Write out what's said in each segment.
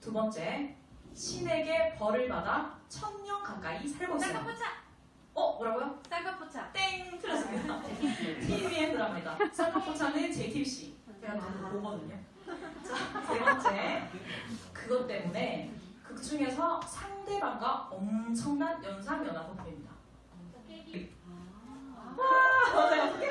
두 번째, 신에게 벌을 받아 천년 가까이 살고 있어요. 쌍꺼포차! 어, 뭐라고요? 쌍꺼포차! 땡! 틀렸습니다. TVN 드라마입니다. 쌍꺼포차는 JTBC. 제가 그거 보거든요. 자, 세 번째, 그것 때문에 극 중에서 상대방과 엄청난 연상 연하가 보입니다. 와, 맞아요.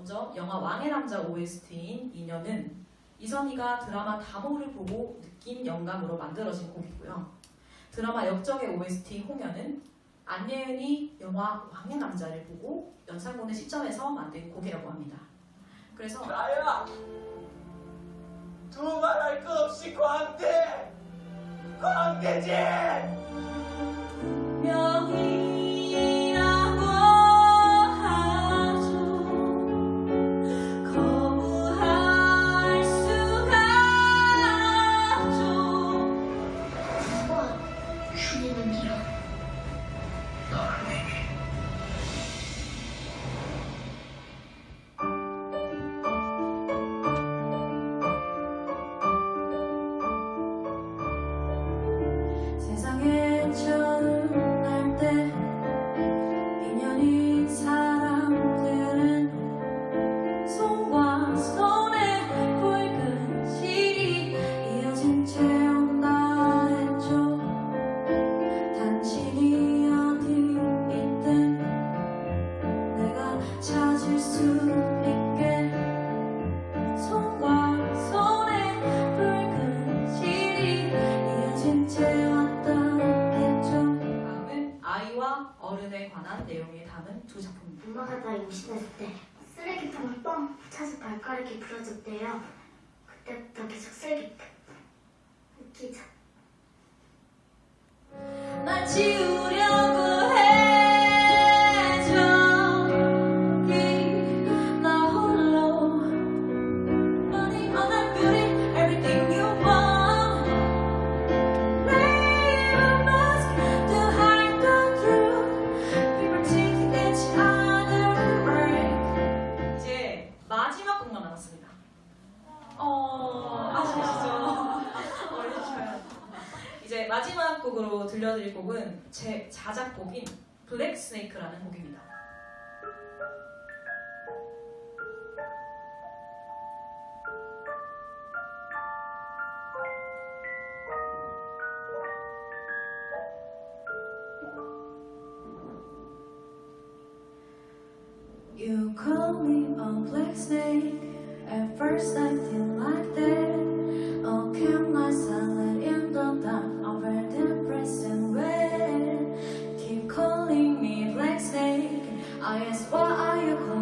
먼저 영화 왕의 남자 OST인 인연은 이선희가 드라마 다모를 보고 느낀 영감으로 만들어진 곡이고요. 드라마 역적의 OST 홍연은 안예은이 영화 왕의 남자를 보고 연산군의 시점에서 만든 곡이라고 합니다. 그래서 나야 두말할 것 없이 광대 광대지 명이 내용을 담은 두 작품입니다. 엄마가 나 임신했을 때 쓰레기통을 뻥 차서 발가락이 부러졌대요. 그때부터 계속 쓰레기 웃기죠. 날 남았습니다. 어, 아시죠? 어려우셔요. 이제 마지막 곡으로 들려드릴 곡은 제 자작곡인 블랙 스네이크라는 곡입니다. You call me a black snake. At first I didn't like that. Oh, kept my silent in the dark. I felt depressing when keep calling me black snake. I ask why are you calling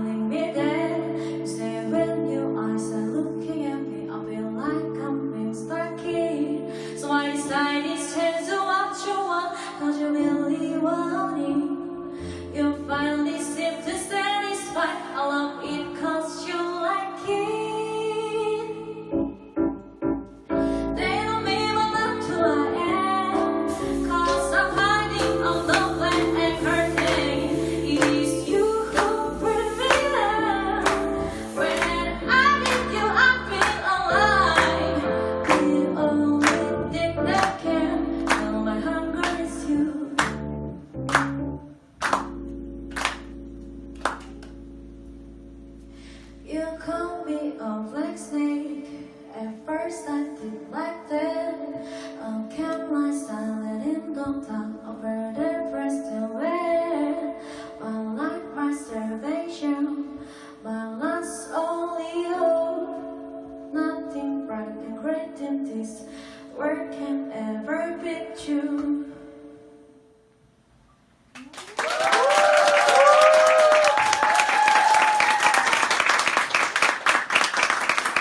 in can ever beat you.